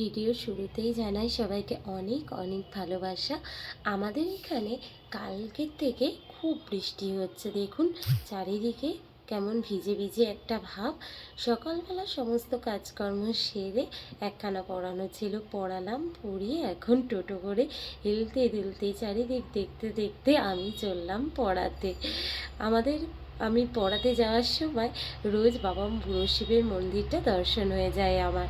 Video শুরুতেই জানাই সবাইকে অনেক অনেক ভালোবাসা। আমাদের এখানে কালকের থেকে খুব বৃষ্টি হচ্ছে, দেখুন চারিদিকে কেমন ভিজে ভিজে একটা ভাব। সকালবেলা সমস্ত কাজকর্ম সেরে একখানা পড়ানো ছিল, পড়ালাম, পড়িয়ে এখন টোটো করে হেলতে দুলতে চারিদিক দেখতে দেখতে আমি চললাম পড়াতে। আমাদের, আমি পড়াতে যাওয়ার সময় রোজ বাবা বুড়ো শিবের মন্দিরটা দর্শন হয়ে যায় আমার।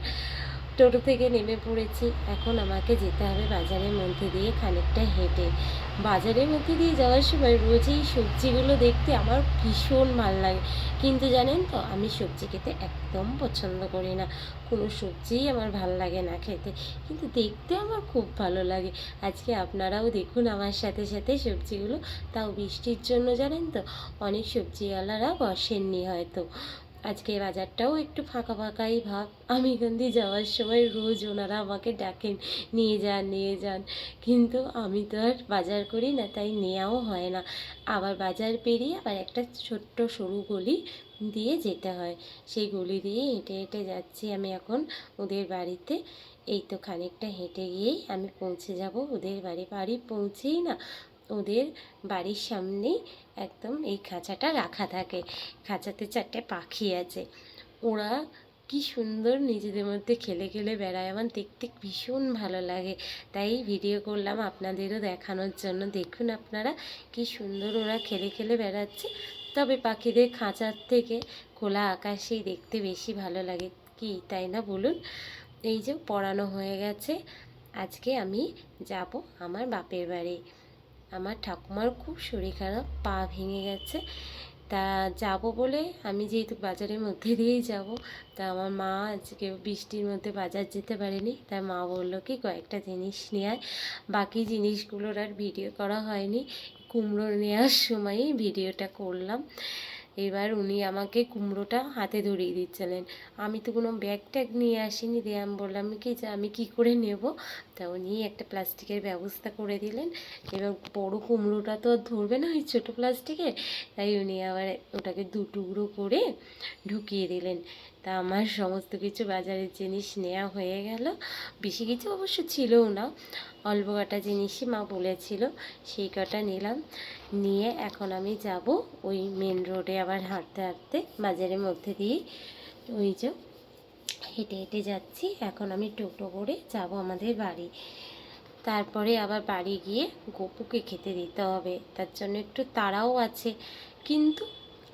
টোটো থেকে নেমে পড়েছি। এখন আমাকে যেতে হবে বাজারের মধ্যে দিয়ে খানিকটা হেঁটে। বাজারের মধ্যে দিয়ে যাওয়ার সময় রোজ এই সবজিগুলো দেখতে আমার ভীষণ ভালো লাগে। কিন্তু জানেন তো, আমি সবজি খেতে একদম পছন্দ করি না। কোনো সবজিই আমার ভালো লাগে না খেতে। কিন্তু দেখতে আমার খুব ভালো লাগে। আজকে আপনারাও দেখুন আমার সাথে সাথে সবজিগুলো। তাও বৃষ্টির জন্য জানেন তো, অনেক সবজিওয়ালারা বসেননি হয়তো। আজকে বাজারটাও একটু ফাঁকা ফাঁকাই ভাব। আমি এখান দিয়ে যাওয়ার সময় রোজ ওনারা আমাকে ডাকেন, নিয়ে যান নিয়ে যান। কিন্তু আমি তো আর বাজার করি না, তাই নেওয়াও হয় না। আবার বাজার পেরিয়ে আবার একটা ছোট্ট সরু গলি দিয়ে যেতে হয়। সেই গলি দিয়ে হেঁটে হেঁটে যাচ্ছি আমি এখন ওদের বাড়িতে। এই তো খানিকটা হেঁটে গিয়েই আমি পৌঁছে যাব। ওদের বাড়ি বাড়ি পৌঁছেই না ওদের বাড়ির সামনেই একদম এই খাঁচাটা রাখা থাকে। খাঁচাতে চারটে পাখি আছে। ওরা কি সুন্দর নিজেদের মধ্যে খেলে খেলে বেড়ায়। আমার দেখতে ভীষণ ভালো লাগে। তাই ভিডিও করলাম আপনাদেরও দেখানোর জন্য। দেখুন আপনারা কি সুন্দর ওরা খেলে খেলে বেড়াচ্ছে। তবে পাখিদের খাঁচার থেকে খোলা আকাশেই দেখতে বেশি ভালো লাগে। কি, তাই না বলুন? এই যে পড়ানো হয়ে গেছে। আজকে আমি যাব আমার বাপের বাড়ি। আমার ঠাকুমার খুব শরীর খারাপ, পা ভেঙে গেছে। তা যাব বলে আমি যেহেতু বাজারের মধ্যে দিয়েই যাব, তা আমার মা আজকে বৃষ্টির মধ্যে বাজার যেতে পারেনি। তাই মা বলল, কি কয়েকটা জিনিস নিয়ে আয়। বাকি জিনিসগুলোর আর ভিডিও করা হয়নি। কুমড়ো নেওয়ার সময়ই ভিডিওটা করলাম। এবার উনি আমাকে কুমড়োটা হাতে ধরিয়ে দিচ্ছিলেন। আমি তো কোনো ব্যাগ ট্যাগ নিয়ে আসিনি, দিয়ে আমি বললাম কি যে আমি কি করে নেব? তা উনি একটা প্লাস্টিকের ব্যবস্থা করে দিলেন। এবার বড় কুমড়োটা তো ধরবে না ওই ছোটো প্লাস্টিকে তাই উনি আবার ওটাকে দু টুকরো করে ঢুকিয়ে দিলেন। তা আমার সমস্ত কিছু বাজারের জিনিস নেওয়া হয়ে গেল। বেশি কিছু অবশ্য ছিলও না। অল্প কটা জিনিসই মা বলেছিল, সেই কটা নিলাম। নিয়ে এখন আমি যাব ওই মেন রোডে আবার হাঁটতে হাঁটতে বাজারের মধ্যে দিয়ে ওই যে হেঁটে হেঁটে যাচ্ছি, এখন আমি টোটো করে যাব আমাদের বাড়ি। তারপরে আবার বাড়ি গিয়ে গপুকে খেতে দিতে হবে, তার জন্য একটু তাড়াও আছে। কিন্তু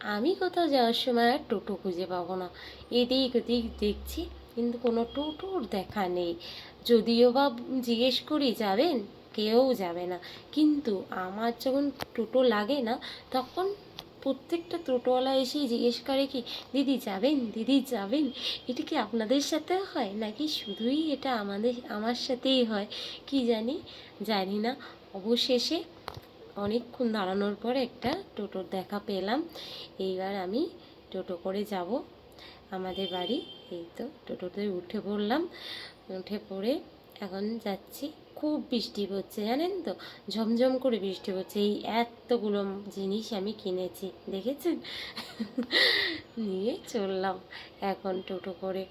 আমি কোথাও যাওয়ার সময় আর টোটো খুঁজে পাবো না। এদিক ওদিক দেখছি, কিন্তু কোনো টোটোর দেখা নেই। যদিও বা জিজ্ঞেস করি, যাবেন? কেউ যাবে না। কিন্তু আমার যখন টোটো লাগে না, তখন প্রত্যেকটা টোটোওয়ালা এসেই জিজ্ঞেস করে কি, দিদি যাবেন? দিদি যাবেন? এটা কি আপনাদের সাথে হয়? নাকি শুধুই এটা আমাদের, আমার সাথেই হয়? কি জানি? জানি না। অবশেষে অনেকক্ষণ দাঁড়ানোর পর একটা টোটোর দেখা পেলাম। এইবার আমি টোটো করে যাব আমাদের বাড়ি। এই তো টোটোতে উঠে পড়লাম। উঠে পড়ে এখন যাচ্ছি। খুব বৃষ্টি পড়ছে, জানেন তো? ঝমঝম করে বৃষ্টি পড়ছে। এই এতগুলো জিনিস আমি কিনেছি, দেখেছেন? নিয়ে চললাম এখন টোটো করে।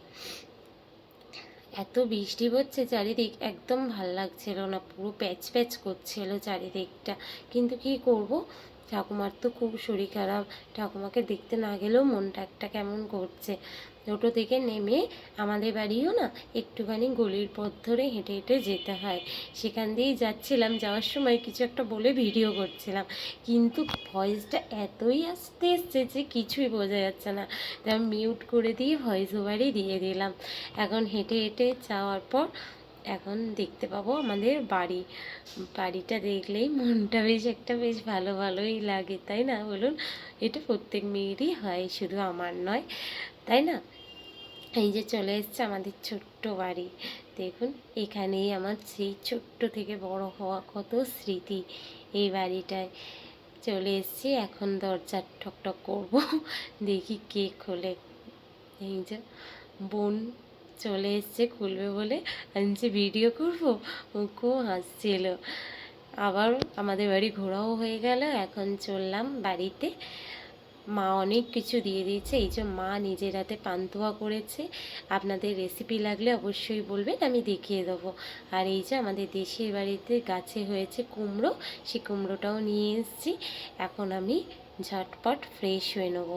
এত বৃষ্টি হচ্ছে চারিদিক, একদম ভালো লাগছিল না, পুরো প্যাচ প্যাচ করছিল চারিদিকটা। কিন্তু কি করব? ঠাকুমার তো খুব শরীর খারাপ। ঠাকুমাকে দেখতে না গেলেও মনটা একটা কেমন করছে। টোটো থেকে নেমে আমাদের বাড়িও না একটুখানি গলির পথ ধরে হেঁটে হেঁটে যেতে হয়। সেখান দিয়েই যাচ্ছিলাম, যাওয়ার সময় কিছু একটা বলে ভিডিও করছিলাম। কিন্তু ভয়েসটা এতই আসতে এসছে যে কিছুই বোঝা যাচ্ছে না। তাই মিউট করে দিয়ে ভয়েস ওভারই দিয়ে দিলাম। এখন হেঁটে হেঁটে যাওয়ার পর এখন দেখতে পাবো আমাদের বাড়ি। বাড়িটা দেখলেই মনটা বেশ একটা বেশ ভালো ভালোই লাগে, তাই না? বলুন, এটা প্রত্যেক মেয়েরই হয়, শুধু আমার নয়, তাই না? এই যে চলে এসছে আমাদের ছোট্ট বাড়ি। দেখুন, এখানেই আমার সেই ছোট্ট থেকে বড় হওয়া কত স্মৃতি এই বাড়িটায়। চলে এসছি, এখন দরজার ঠকঠক করব, দেখি কে খোলে। এই যে বোন চলে এসছে খুলবে বলে আমি যে ভিডিও করব খুব হাসছিল। আবার আমাদের বাড়ি ঘোরাও হয়ে গেল, এখন চললাম বাড়িতে। মা অনেক কিছু দিয়ে দিয়েছে, এই যে মা নিজের হাতে পান্তুয়া করেছে। আপনাদের রেসিপি লাগলে অবশ্যই বলবেন, আমি দেখিয়ে দেবো। আর এই যে আমাদের দেশের বাড়িতে গাছে হয়েছে কুমড়ো, সেই কুমড়োটাও নিয়ে এসেছি। এখন আমি ঝটপট ফ্রেশ হয়ে নেব।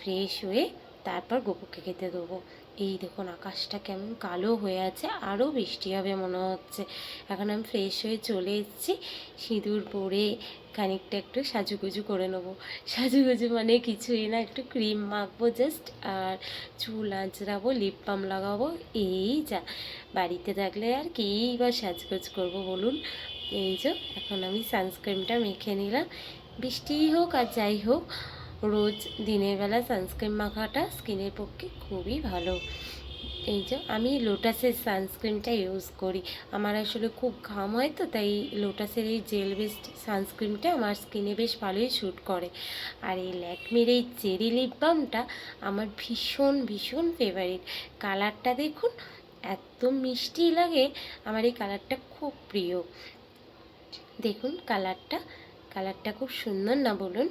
ফ্রেশ হয়ে তারপর গোপুকে খেতে দেবো। এই দেখুন, আকাশটা কেমন কালো হয়ে আছে, আরও বৃষ্টি হবে মনে হচ্ছে। এখন আমি ফ্রেশ হয়ে চলে এসেছি, সিঁদুর পরে খানিকটা একটু সাজুগুজু করে নেব। সাজুগুজু মানে কিছুই না, একটু ক্রিম মাখবো জাস্ট আর চুল আঁচড়াবো লিপ বাম লাগাবো, এই যা। বাড়িতে থাকলে আর কেই বা সাজগোজ করব বলুন? এই যে, এখন আমি সানস্ক্রিনটা মেখে নিলাম। বৃষ্টি হোক আর যাই হোক রোজ দিনের বেলা সানস্ক্রিন মাখাটা স্কিনের পক্ষে খুবই ভালো। এই যে আমি লোটাসের সানস্ক্রিনটা ইউজ করি। আমার আসলে খুব ঘাম হয় তো, তাই লোটাসের এই জেল বেসড সানস্ক্রিনটা আমার স্কিনে বেশ ভালোই শ্যুট করে। আর এই ল্যাকমির এই চেরি লিপ বামটা আমার ভীষণ ভীষণ ফেভারিট কালারটা দেখুন, এত মিষ্টি লাগে। আমার এই কালারটা খুব প্রিয়। দেখুন কালারটা কালারটা খুব সুন্দর না বলুন?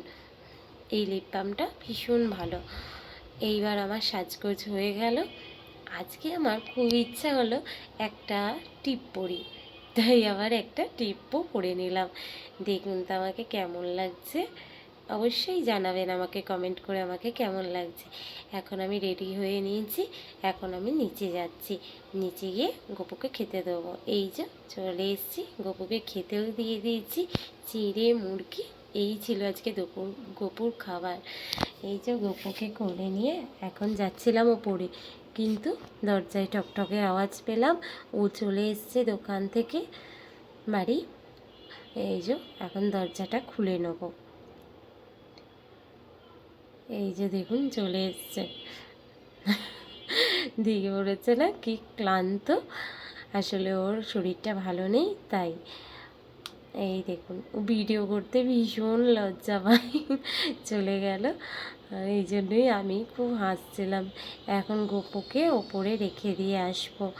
এই লিপ বামটা ভীষণ ভালো। এইবার আমার সাজগোজ হয়ে গেল। আজকে আমার খুব ইচ্ছা হলো একটা টিপ পরি। তাই আবার একটা টিপও পরে নিলাম। দেখুন তো আমাকে কেমন লাগছে। অবশ্যই জানাবেন আমাকে কমেন্ট করে আমাকে কেমন লাগছে। এখন আমি রেডি হয়ে নিয়েছি। এখন আমি নিচে যাচ্ছি। নিচে গিয়ে গপুকে খেতে দেবো। এই যে চলে এসেছি। গপুকে খেতেও দিয়ে দিয়েছি। চিড়ে, মুরগি এই ছিল আজকে দুপুর, গোপুর খাবার। এই যে গোপুকে করে নিয়ে এখন যাচ্ছিলাম ওপরে। কিন্তু দরজায় টকটকে আওয়াজ পেলাম, ও চলে এসছে দোকান থেকে বাড়ি। এই যে এখন দরজাটা খুলে নেব। এই যে দেখুন, চলে এসছে। দিকে পড়েছে না, কি ক্লান্ত। আসলে ওর শরীরটা ভালো নেই, তাই এই দেখুন ভিডিও করতে ভীষণ লজ্জা পাই। চলে গেল। এই জন্যই আমি খুব হাসছিলাম। এখন গোপুকে ওপরে রেখে দিয়ে আসব।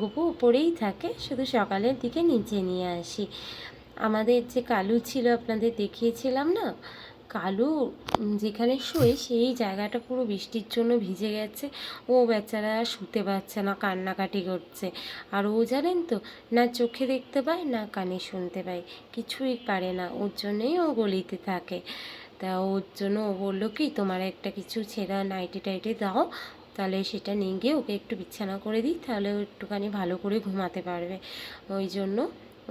গোপু ওপরেই থাকে, শুধু সকালের দিকে নিচে নিয়ে আসি। আমাদের যে কালু ছিল আপনাদের দেখিয়েছিলাম না? কালু যেখানে শোয় সেই জায়গাটা পুরো বৃষ্টির জন্য ভিজে গেছে। ও বেচারা শুতে পারছে না, কান্নাকাটি করছে। আর ও জানেন তো, না চোখে দেখতে পায়, না কানে শুনতে পায়। কিছুই পারে না, ওর জন্যই ও গলিতে থাকে। তা ওর জন্য ও বলল কি, তোমার একটা কিছু ছেঁড়া নাইটি টাইটি দাও, তাহলে সেটা নিয়ে গিয়ে ওকে একটু বিছানা করে দিই, তাহলে ও একটুখানি ভালো করে ঘুমাতে পারবে। ওই জন্য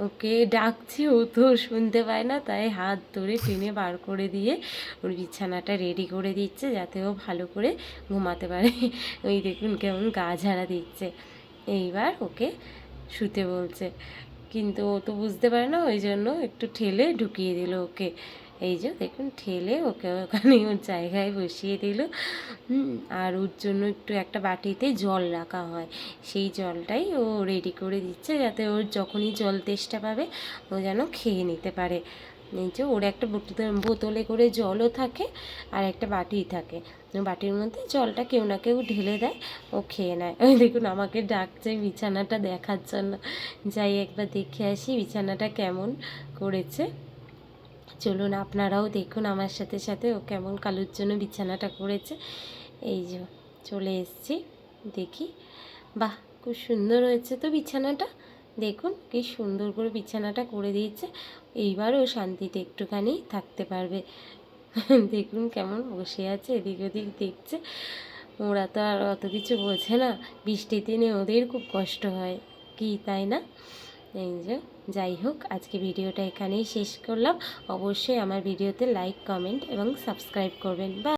ওকে ডাকছি ও তো শুনতে পায় না, তাই হাত ধরে টেনে বার করে দিয়ে ওর বিছানাটা রেডি করে দিচ্ছে যাতে ও ভালো করে ঘুমাতে পারে। ওই দেখুন কেমন গা ঝাড়া দিচ্ছে। এইবার ওকে শুতে বলছে। কিন্তু ও তো বুঝতে পারে না, ওই জন্য একটু ঠেলে ঢুকিয়ে দিল ওকে। এই যে দেখুন ঠেলে ওকে ওখানে ওর জায়গায় বসিয়ে দিল। আর ওর জন্য একটু একটা বাটিতে জল রাখা হয়। সেই জলটাই ও রেডি করে দিচ্ছে যাতে ওর যখনই জল তেষ্টা পাবে, ও যেন খেয়ে নিতে পারে। এই যে ওর একটা বোতলে করে জলও থাকে আর একটা বাটি থাকে। বাটির মধ্যে জলটা কেউ না কেউ ঢেলে দেয়, ও খেয়ে নেয়। ওই দেখুন আমাকে ডাকছে বিছানাটা দেখার জন্য। যাই একবার দেখে আসি বিছানাটা কেমন করেছে। চলুন আপনারাও দেখুন আমার সাথে সাথে ও কেমন কালুর জন্য বিছানাটা করেছে। এই যে চলে এসছি, দেখি। বাহ, খুব সুন্দর হয়েছে তো বিছানাটা। দেখুন কি সুন্দর করে বিছানাটা করে দিয়েছে। এইবারও শান্তিতে একটুখানি থাকতে পারবে। দেখুন কেমন বসে আছে, এদিক ওদিক দেখছে। ওরা তো আর অত কিছু বোঝে না, বৃষ্টির দিনে ওদের খুব কষ্ট হয়, কি তাই না? যাই হোক, আজকে ভিডিওটা এখানেই শেষ করলাম। অবশ্যই আমার ভিডিওতে লাইক কমেন্ট এবং সাবস্ক্রাইব করবেন। বা